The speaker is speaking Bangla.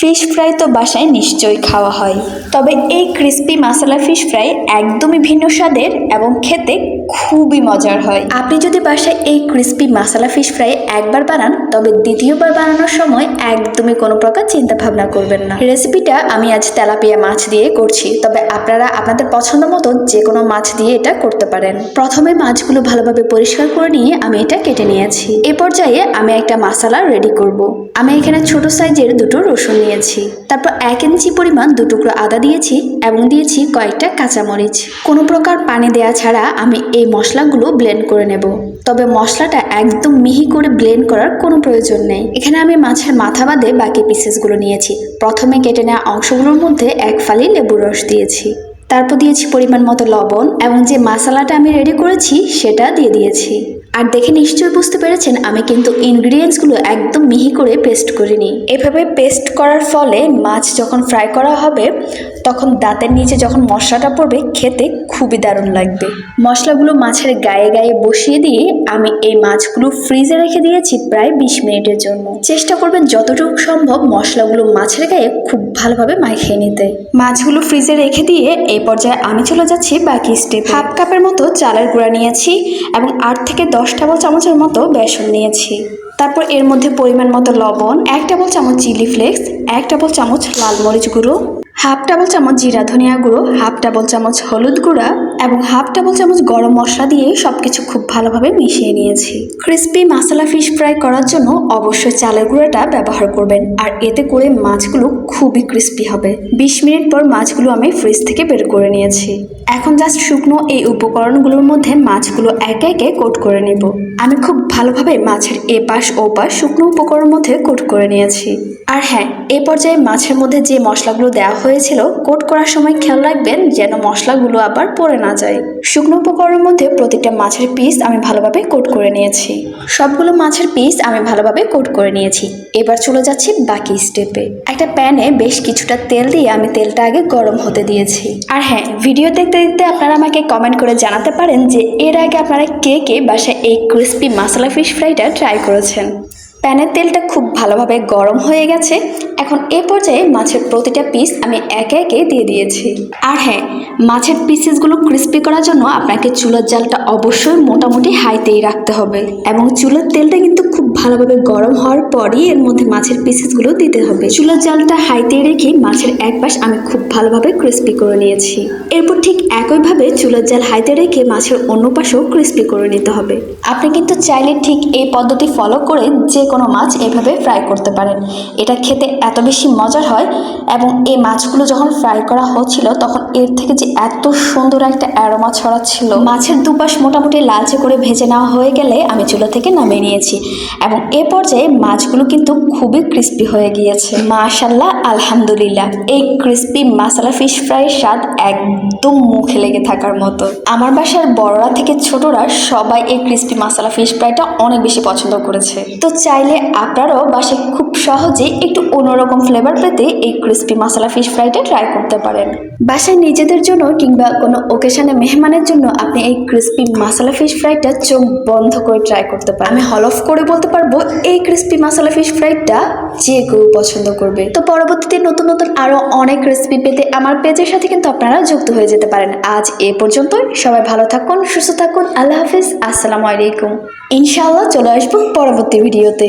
ফিশ ফ্রাই তো বাসায় নিশ্চয়ই খাওয়া হয়। তবে এই ক্রিস্পি মাসালা ফিশ ফ্রাই একদমই ভিন্ন স্বাদের এবং খেতে খুবই মজার হয়। আপনি যদি বাসায় এই ক্রিস্পি মশলা ফিশ ফ্রাই একবার বানান, তবে দ্বিতীয়বার বানানোর সময় একদমই কোনো প্রকার চিন্তা ভাবনা করবেন না। রেসিপিটা আমি আজ তেলাপিয়া মাছ দিয়ে করছি, তবে আপনারা আপনাদের পছন্দ মতো যে কোনো মাছ দিয়ে এটা করতে পারেন। প্রথমে মাছগুলো ভালোভাবে পরিষ্কার করে নিয়ে আমি এটা কেটে নিয়েছি। এ পর্যায়ে আমি একটা মশলা রেডি করব। আমি এখানে ছোট সাইজের দুটো রসুন নিয়েছি। তারপর এক ইঞ্চি পরিমাণ দু টুকরো আদা দিয়েছি এবং দিয়েছি কয়েকটা কাঁচামরিচ। কোনো প্রকার পানি দেওয়া ছাড়া আমি এই মশলাগুলো ব্লেন্ড করে নেব। তবে মশলাটা একদম মিহি করে ব্লেন্ড করার কোনো প্রয়োজন নেই। এখানে আমি মাছের মাথা বাদে বাকি পিসেসগুলো নিয়েছি। প্রথমে কেটে নেওয়া অংশগুলোর মধ্যে এক ফালি লেবুর রস দিয়েছি। তারপর দিয়েছি পরিমাণ মতো লবণ এবং যে মশলাটা আমি রেডি করেছি সেটা দিয়ে দিয়েছি। আর দেখে নিশ্চয়ই বুঝতে পেরেছেন, আমি কিন্তু ইনগ্রিডিয়েন্টসগুলো একদম মিহি করে পেস্ট করিনি। এভাবে পেস্ট করার ফলে মাছ যখন ফ্রাই করা হবে, তখন দাঁতের নিচে যখন মশলাটা পড়বে, খেতে খুবই দারুণ লাগবে। মশলাগুলো মাছের গায়ে গায়ে বসিয়ে দিয়ে আমি এই মাছগুলো ফ্রিজে রেখে দিয়েছি প্রায় বিশ মিনিটের জন্য। চেষ্টা করবেন যতটুকু সম্ভব মশলাগুলো মাছের গায়ে খুব ভালোভাবে মাখিয়ে নিতে। মাছগুলো ফ্রিজে রেখে দিয়ে এই পর্যায়ে আমি চলে যাচ্ছি বাকি স্টেপ হাফ কাপের মতো চালের গুঁড়া নিয়েছি এবং আট থেকে দশ টেবিল চামচের মতো বেসন নিয়েছি। তারপর এর মধ্যে পরিমাণ মতো লবণ, এক টেবিল চামচ চিলি ফ্লেক্স, এক টেবিল চামচ লাল মরিচ গুঁড়ো, হাফ টেবিল চামচ জিরা ধনিয়া গুঁড়ো, হাফ টেবিল চামচ হলুদ গুঁড়া এবং হাফ টেবিল চামচ গরম মশলা দিয়ে সবকিছু খুব ভালোভাবে মিশিয়ে নিয়েছি। ক্রিস্পি মশলা ফিশ ফ্রাই করার জন্য অবশ্যই চালের গুঁড়োটা ব্যবহার করবেন, আর এতে করে মাছগুলো খুবই ক্রিস্পি হবে। বিশ মিনিট পর মাছগুলো আমি ফ্রিজ থেকে বের করে নিয়েছি। এখন জাস্ট শুকনো এই উপকরণগুলোর মধ্যে মাছগুলো একে একে কোট করে নেব। আমি খুব ভালোভাবে মাছের এ পাশ ও পাশ শুকনো উপকরণের মধ্যে কোট করে নিয়েছি। আর হ্যাঁ এ পর্যায়ে মাছের মধ্যে যে মশলাগুলো দেওয়া হয়েছিল কোট করার সময় খেয়াল রাখবেন যেন মশলাগুলো আবার পড়ে না যায়। শুকনো উপকরণের মধ্যে প্রতিটা মাছের পিস আমি ভালোভাবে কোট করে নিয়েছি। সবগুলো মাছের পিস আমি ভালোভাবে কোট করে নিয়েছি। এবার চলে যাচ্ছি বাকি স্টেপে একটা প্যানে বেশ কিছুটা তেল দিয়ে আমি তেলটা আগে গরম হতে দিয়েছি। আর হ্যাঁ ভিডিও দেখতে দেখতে আপনারা আমাকে কমেন্ট করে জানাতে পারেন যে এর আগে আপনারা কে কে বাসায় এই ক্রিস্পি মশলা ফিশ ফ্রাইটা ট্রাই করেছেন। প্যানের তেলটা খুব ভালোভাবে গরম হয়ে গেছে। এখন এ পর্যায়ে মাছের প্রতিটা পিস আমি একে একে দিয়ে দিয়েছি। আর হ্যাঁ মাছের পিসেসগুলো ক্রিস্পি করার জন্য আপনাকে চুলার জালটা অবশ্যই মোটামুটি হাইতেই রাখতে হবে। এবং চুলার তেলটা কিন্তু খুব ভালোভাবে গরম হওয়ার পরই এর মধ্যে মাছের পিসেসগুলো দিতে হবে। চুলার জালটা হাইতে রেখে মাছের এক পাশ আমি খুব ভালোভাবে ক্রিস্পি করে নিয়েছি। এরপর ঠিক একইভাবে চুলার জাল হাইতে রেখে মাছের অন্য পাশেও ক্রিস্পি করে নিতে হবে। আপনি কিন্তু চাইলে ঠিক এই পদ্ধতি ফলো করে যে কোনো মাছ এভাবে ফ্রাই করতে পারেন। এটা খেতে এত বেশি মজার হয় এবং এই মাছগুলো যখন ফ্রাই করা হচ্ছিল তখন এর থেকে যে এত সুন্দর একটা অ্যারোমা ছড়াচ্ছিল। মাছের দুপাশ মোটামুটি লালচে করে ভেজে নেওয়া হয়ে গেলে আমি চুলা থেকে নামিয়ে নিয়েছি এবং এ পর্যায়ে মাছগুলো কিন্তু খুবই ক্রিস্পি হয়ে গিয়েছে। মাশাল্লাহ আলহামদুলিল্লাহ, এই ক্রিস্পি মশলা ফিশ ফ্রাইয়ের স্বাদ একদম মুখে লেগে থাকার মতো। আমার বাসার বড়রা থেকে ছোটরা সবাই এই ক্রিস্পি মশলা ফিশ ফ্রাইটা অনেক বেশি পছন্দ করেছে। তো চাইলে আপনারাও বাসায় খুব সহজে একটু অন্যরকম ফ্লেভার পেতে এই ক্রিস্পি মশলা ফিশ ফ্রাইটা ট্রাই করতে পারেন। বাসায় নিজেদের জন্য কিংবা কোনো ওকেশনে মেহমানের জন্য আপনি এই ক্রিস্পি মশলা ফিশ ফ্রাইটা চোখ বন্ধ করে ট্রাই করতে পারেন। আমি হল অফ করে বলতে পারব, এই ক্রিস্পি মশলা ফিশ ফ্রাইটা যে কেউ পছন্দ করবে। তো পরবর্তীতে নতুন নতুন আরও অনেক রেসিপি পেতে আমার পেজের সাথে কিন্তু আপনারা যুক্ত হয়ে যেতে পারেন। আজ এ পর্যন্ত সবাই ভালো থাকুন, সুস্থ থাকুন, আল্লাহ হাফিজ, আসসালামু আলাইকুম। ইনশাআল্লাহ চলে আসব পরবর্তী ভিডিওতে